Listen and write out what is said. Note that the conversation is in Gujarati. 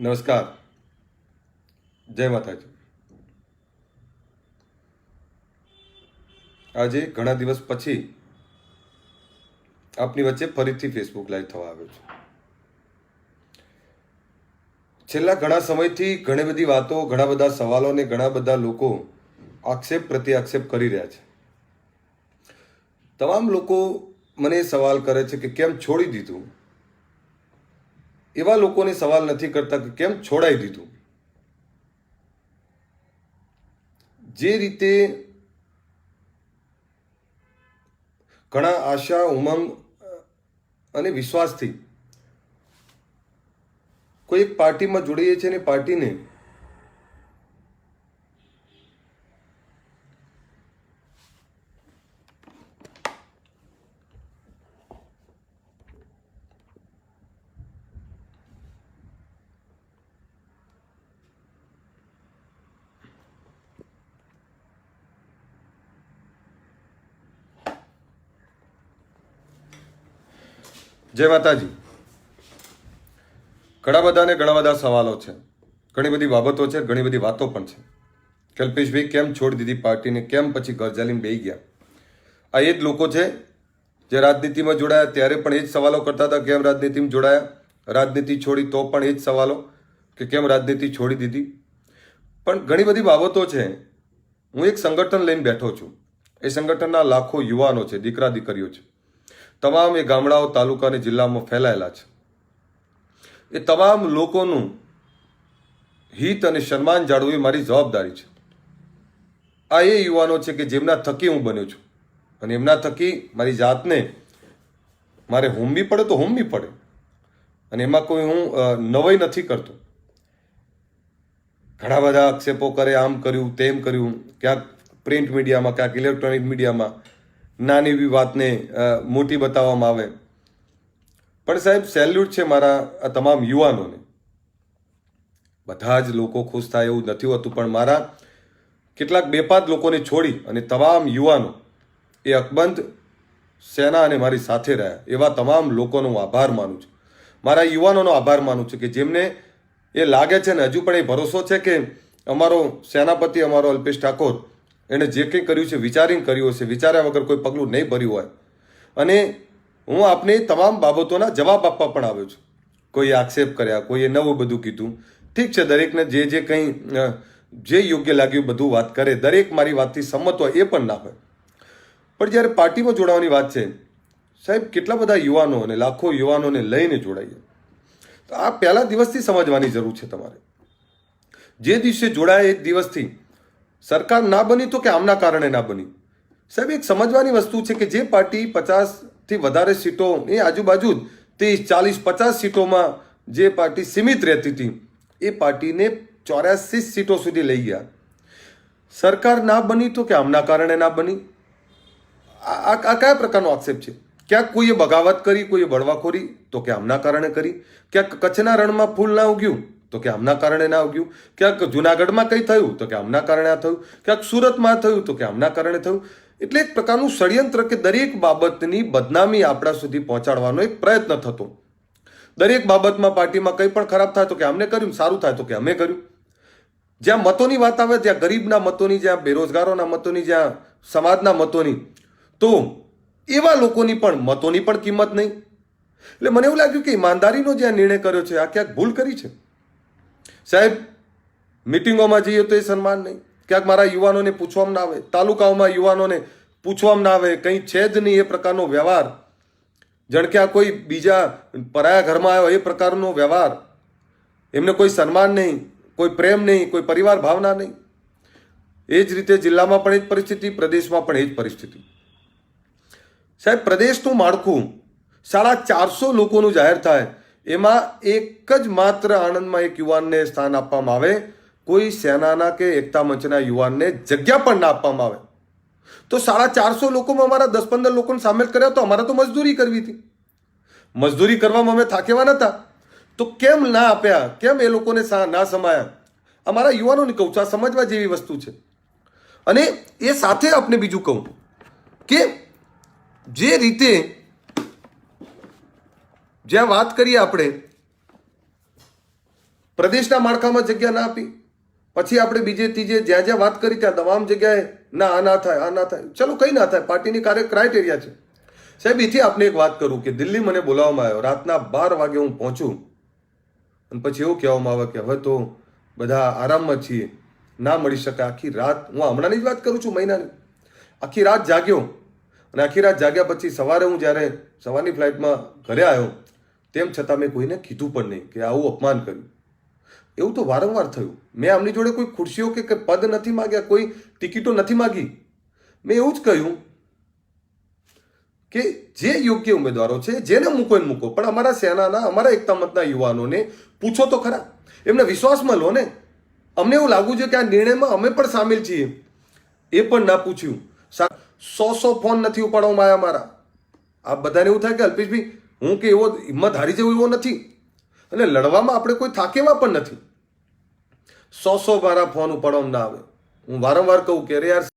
નમસ્કાર. જય માતાજી. આજે ઘણા દિવસ પછી આપની વચ્ચે ફરીથી ફેસબુક લાઈવ થવા આવ્યો છે. છેલ્લા ઘણા સમયથી ઘણી બધી વાતો, ઘણા બધા સવાલો અને ઘણા બધા લોકો આક્ષેપ પ્રતિ આક્ષેપ કરી રહ્યા છે. તમામ લોકો મને સવાલ કરે છે કે કેમ છોડી દીધું? એવા લોકોને સવાલ નથી કરતા કે કેમ છોડાઈ દીધું? જે રીતે ઘણા આશા, ઉમંગ અને વિશ્વાસથી કોઈ એક પાર્ટીમાં જોડાઈએ છીએ અને પાર્ટીને જય માતાજી. ઘણા બધાને ઘણા બધા સવાલો છે. ઘણી બધી બાબતો છે, ઘણી બધી વાતો પણ છે. કલ્પેશભાઈ, કેમ છોડી દીધી પાર્ટીને? કેમ પછી ઘર જાલીને બેહી ગયા? આ એ જ લોકો છે જે રાજનીતિમાં જોડાયા, ત્યારે પણ એ જ સવાલો કરતા હતા, કેમ રાજનીતિમાં જોડાયા? રાજનીતિ છોડી તો પણ એ જ સવાલો કે કેમ રાજનીતિ છોડી દીધી? પણ ઘણી બધી બાબતો છે. હું એક સંગઠન લઈને બેઠો છું. એ સંગઠનના લાખો યુવાનો છે દીકરા દીકરીઓ છે. તમામ એ ગામડાઓ, તાલુકા અને જિલ્લામાં ફેલાયેલા છે. એ તમામ લોકોનું હિત અને સન્માન જાળવવી મારી જવાબદારી છે. આ એ યુવાનો છે કે જેમના થકી હું બન્યો છું. અને એમના થકી મારી જાતને મારે હોમવી પડે તો હોમવી પડે. અને એમાં કોઈ હું નવાઈ નથી કરતો. ઘણા બધા આક્ષેપો કરે, આમ કર્યું, તેમ કર્યું, ક્યાંક પ્રિન્ટ મીડિયામાં, ક્યાંક ઇલેક્ટ્રોનિક મીડિયામાં. નાની એવી વાતને મોટી બતાવવામાં આવે. પણ સાહેબ, સેલ્યુટ છે મારા આ તમામ યુવાનોને. બધા જ લોકો ખુશ થાય એવું નથી હોતું, પણ મારા કેટલાક બે પાંચ લોકોને છોડી અને તમામ યુવાનો એ અકબંધ સેના અને મારી સાથે રહ્યા. એવા તમામ લોકોનો હું આભાર માનું છું. મારા યુવાનોનો આભાર માનું છું કે જેમને એ લાગે છે ને, હજુ પણ એ ભરોસો છે કે અમારો સેનાપતિ, અમારો અલ્પેશ ઠાકોર એણે જે કંઈ કર્યું છે, વિચારીને કર્યું હશે. વિચાર્યા વગર કોઈ પગલું નહીં ભર્યું હોય. અને હું આપને તમામ બાબતોના જવાબ આપવા પણ આવ્યો છું. કોઈએ આક્ષેપ કર્યા, કોઈએ નવું બધું કીધું. ઠીક છે, દરેકને જે જે કંઈ જે યોગ્ય લાગ્યું બધું વાત કરે. દરેક મારી વાતથી સંમત હોય એ પણ ના હોય. પણ જ્યારે પાર્ટીમાં જોડાવાની વાત છે, સાહેબ, કેટલા બધા યુવાનો અને લાખો યુવાનોને લઈને જોડાઈએ. તો આ પહેલા દિવસથી સમજવાની જરૂર છે તમારે. જે દિવસે જોડાય એ દિવસથી સરકાર ના બની તો કે આમના કારણે ના બની? સાહેબ, એક સમજવાની વસ્તુ છે કે જે પાર્ટી પચાસથી વધારે સીટો એ આજુબાજુ જ ત્રીસ ચાલીસ પચાસ સીટોમાં જે પાર્ટી સીમિત રહેતી હતી, એ પાર્ટીને ચોર્યાસી સીટો સુધી લઈ ગયા. સરકાર ના બની તો કે આમના કારણે ના બની? આ કયા પ્રકારનો આક્ષેપ છે? ક્યાંક કોઈએ બગાવત કરી, કોઈએ બળવાખોરી, તો કે આમના કારણે કરી? ક્યાંક કચ્છના રણમાં ફૂલ ના ઉગ્યું? તો કે આમના કારણે ના ઉગ્યું. ક્યાંક જુનાગઢમાં કંઈ થયું, તો કે આમના કારણે આ થયું. ક્યાંક સુરતમાં થયું, તો કે આમના કારણે થયું. એટલે એક પ્રકારનું ષડયંત્ર કે દરેક બાબતની બદનામી આપણા સુધી પહોંચાડવાનો એક પ્રયત્ન થતો. દરેક બાબતમાં પાર્ટીમાં કંઈ પણ ખરાબ થાય, તો કે અમને કર્યું, સારું થાય, તો કે અમે કર્યું. જ્યાં મતોની વાત આવે ત્યાં ગરીબના મતોની, જ્યાં બેરોજગારોના મતોની, જ્યાં સમાજના મતોની, તો એવા લોકોની પણ મતોની પણ કિંમત નહીં. એટલે મને એવું લાગ્યું કે ઈમાનદારીનો જ્યાં નિર્ણય કર્યો છે, આ ક્યાંક ભૂલ કરી છે. સાહેબ, મિટિંગોમાં જઈએ તો એ સન્માન નહીં. ક્યાંક મારા યુવાનોને પૂછવામાં ના આવે, તાલુકાઓમાં યુવાનોને પૂછવામાં ના આવે, કંઈ છે જ નહીં એ પ્રકારનો વ્યવહાર. જાણ કે આ કોઈ બીજા પરાયા ઘરમાં આવ્યો એ પ્રકારનો વ્યવહાર. એમને કોઈ સન્માન નહીં, કોઈ પ્રેમ નહીં, કોઈ પરિવાર ભાવના નહીં. એ જ રીતે જિલ્લામાં પણ એ જ પરિસ્થિતિ, પ્રદેશમાં પણ એ જ પરિસ્થિતિ. સાહેબ, પ્રદેશનું માળખું સાડા ચારસો લોકોનું જાહેર થાય. એમાં એક જ માત્ર આણંદમાં એક યુવાનને સ્થાન આપવામાં આવે. કોઈ સેનાના કે એકતા મંચના યુવાનને જગ્યા પણ ના આપવામાં આવે. તો સાડા ચારસો લોકોમાં અમારા દસ પંદર લોકોને સામેલ કર્યા તો અમારે તો મજદૂરી કરવી હતી. મજદૂરી કરવામાં અમે થાકેવા નહોતા તો કેમ ના આપ્યા? કેમ એ લોકોને ના સમાયા? અમારા યુવાનોને કહું છું આ સમજવા જેવી વસ્તુ છે. અને એ સાથે આપને બીજું કહું કે જે રીતે જ્યાં વાત કરીએ આપણે, પ્રદેશના માળખામાં જગ્યા ના આપી. પછી આપણે બીજે, ત્રીજે, જ્યાં જ્યાં વાત કરી ત્યાં તમામ જગ્યાએ, ના, આ ના થાય, આ ના થાય. ચલો, કઈ ના થાય, પાર્ટીની કાર્ય ક્રાઇટેરિયા છે. સાહેબ, એથી આપને એક વાત કરું કે દિલ્હી મને બોલાવવામાં આવ્યો. રાતના બાર વાગે હું પહોંચું. અને પછી એવું કહેવામાં આવે કે હવે તો બધા આરામમાં છીએ. ના મળી શકે. આખી રાત, હું હમણાંની જ વાત કરું છું, મહિનાની. આખી રાત જાગ્યો. અને આખી રાત જાગ્યા પછી સવારે હું જ્યારે સવારની ફ્લાઇટમાં ઘરે આવ્યો તેમ છતાં મેં કોઈને કીધું પણ નહીં કે આવું અપમાન કર્યું. એવું તો વારંવાર થયું. મેં આમની જોડે કોઈ ખુરશીઓ કે પદ નથી માગ્યા, કોઈ ટિકિટો નથી માગી. મેં એવું જ કહ્યું કે જે યોગ્ય ઉમેદવારો છે, જેને મૂકો એમ મૂકો, પણ અમારા સેનાના, અમારા એકતા મતના યુવાનોને પૂછો તો ખરા. એમને વિશ્વાસમાં લો ને. અમને એવું લાગુ છે કે આ નિર્ણયમાં અમે પણ સામેલ છીએ. એ પણ ના પૂછ્યું. સો સો ફોન નથી ઉપાડવામાં આવ્યા મારા. આ બધાને એવું થાય કે અલ્પેશભાઈ હું કે એવો હિંમત હારી જવું એવો નથી. અને લડવામાં આપણે કોઈ થાકેવા પણ નથી. સો સો વારા ફોન ઉપાડવામાં ના આવે. હું વારંવાર કહું કે અરે યાર